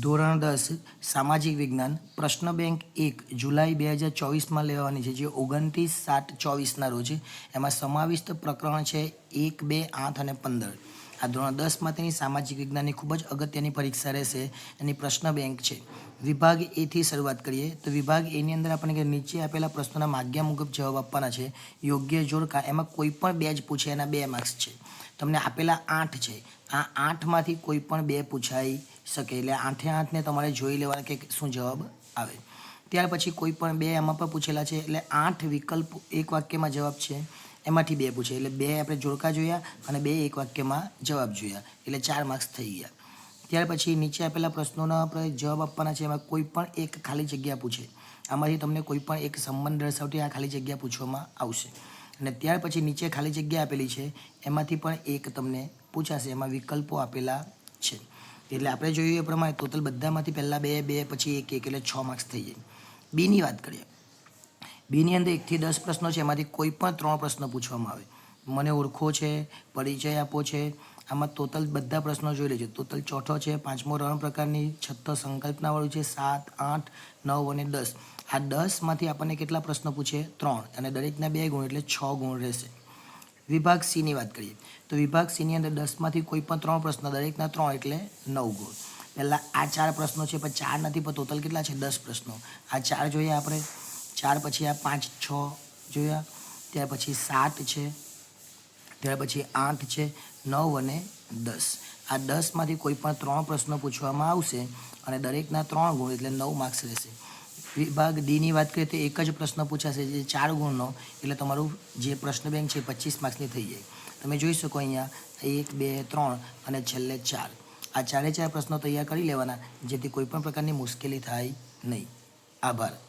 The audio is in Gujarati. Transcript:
ધોરણ દસ, સામાજિક વિજ્ઞાન, પ્રશ્ન બેંક એક, જુલાઈ બે હજાર ચોવીસમાં લેવાની છે. જે ઓગણત્રીસ સાત ચોવીસના રોજ એમાં સમાવિષ્ટ પ્રકરણ છે એક, બે, આઠ અને પંદર. આ ધોરણ દસ માટેની સામાજિક વિજ્ઞાનની ખૂબ જ અગત્યની પરીક્ષા રહેશે. એની પ્રશ્ન બેંક છે. વિભાગ એથી શરૂઆત કરીએ. તો વિભાગ એની અંદર આપણને નીચે આપેલા પ્રશ્નોના માગ્યા મુજબ જવાબ આપવાના છે. યોગ્ય જોડકા એમાં કોઈ પણ બે જ પૂછે એના બે માર્ક્સ છે. તમને આપેલા આઠ છે. આ આઠમાંથી કોઈ પણ બે પૂછાઈ શકે. એટલે આઠે આઠને તમારે જોઈ લેવાના કે શું જવાબ આવે. ત્યાર પછી કોઈ પણ બે એમાં પણ પૂછેલા છે. એટલે આઠ વિકલ્પ એક વાક્યમાં જવાબ છે. એમાંથી બે પૂછે. એટલે બે આપણે જોડકા જોયા અને બે એક વાક્યમાં જવાબ જોયા. એટલે ચાર માર્ક્સ થઈ ગયા. ત્યાર પછી નીચે આપેલા પ્રશ્નોના આપણે જવાબ આપવાના છે. એમાં કોઈ પણ એક ખાલી જગ્યા પૂછે. આમાંથી તમને કોઈ પણ એક સંબંધ દર્શાવતી આ ખાલી જગ્યા પૂછવામાં આવશે. અને ત્યાર પછી નીચે ખાલી જગ્યા આપેલી છે. એમાંથી પણ એક તમને પૂછાશે. એમાં વિકલ્પો આપેલા છે. એટલે આપણે જોઈએ એ પ્રમાણે ટોટલ બધામાંથી પહેલાં બે બે, પછી એક એક એટલે છ માર્ક્સ થઈ જાય. બીની વાત કરીએ. બીની અંદર એકથી દસ પ્રશ્નો છે, એમાંથી કોઈ પણ ત્રણ પ્રશ્નો પૂછવામાં આવે. મને ઓળખો છે, પરિચય આપો છે, આમાં ટોટલ બધા પ્રશ્નો જોઈ લેજો. ટોટલ ચોથો છે, પાંચમો રણ પ્રકારની, છઠ્ઠો સંકલ્પનાવાળું છે, સાત, આઠ, નવ અને દસ. આ દસમાંથી આપણને કેટલા પ્રશ્નો પૂછે? ત્રણ. અને દરેકના બે ગુણ એટલે છ ગુણ રહેશે. વિભાગ સીની વાત કરીએ, તો વિભાગ સીની અંદર દસમાંથી કોઈ પણ ત્રણ પ્રશ્ન, દરેકના ત્રણ એટલે નવ ગુણ. પહેલાં આ ચાર પ્રશ્નો છે, પણ ચાર નથી, પણ ટોટલ કેટલા છે? દસ પ્રશ્નો. આ ચાર જોઈએ આપણે. ચાર પછી આ પાંચ, છ જોયા. ત્યાર પછી સાત છે. ત્યાર પછી આઠ છે, નવ અને દસ. આ દસમાંથી કોઈ પણ ત્રણ પ્રશ્નો પૂછવામાં આવશે અને દરેકના ત્રણ ગુણ એટલે નવ માર્ક્સ રહેશે. વિભાગ ડીની વાત કરીએ તો એક જ પ્રશ્ન પૂછાશે, જે ચાર ગુણનો, એટલે તમારું જે પ્રશ્ન બેંક છે પચીસ માર્ક્સની થઈ જાય. તમે જોઈ શકો અહીંયા, એક, બે, ત્રણ અને છેલ્લે ચાર. આ ચારે ચાર પ્રશ્નો તૈયાર કરી લેવાના, જેથી કોઈપણ પ્રકારની મુશ્કેલી થાય નહીં. આભાર.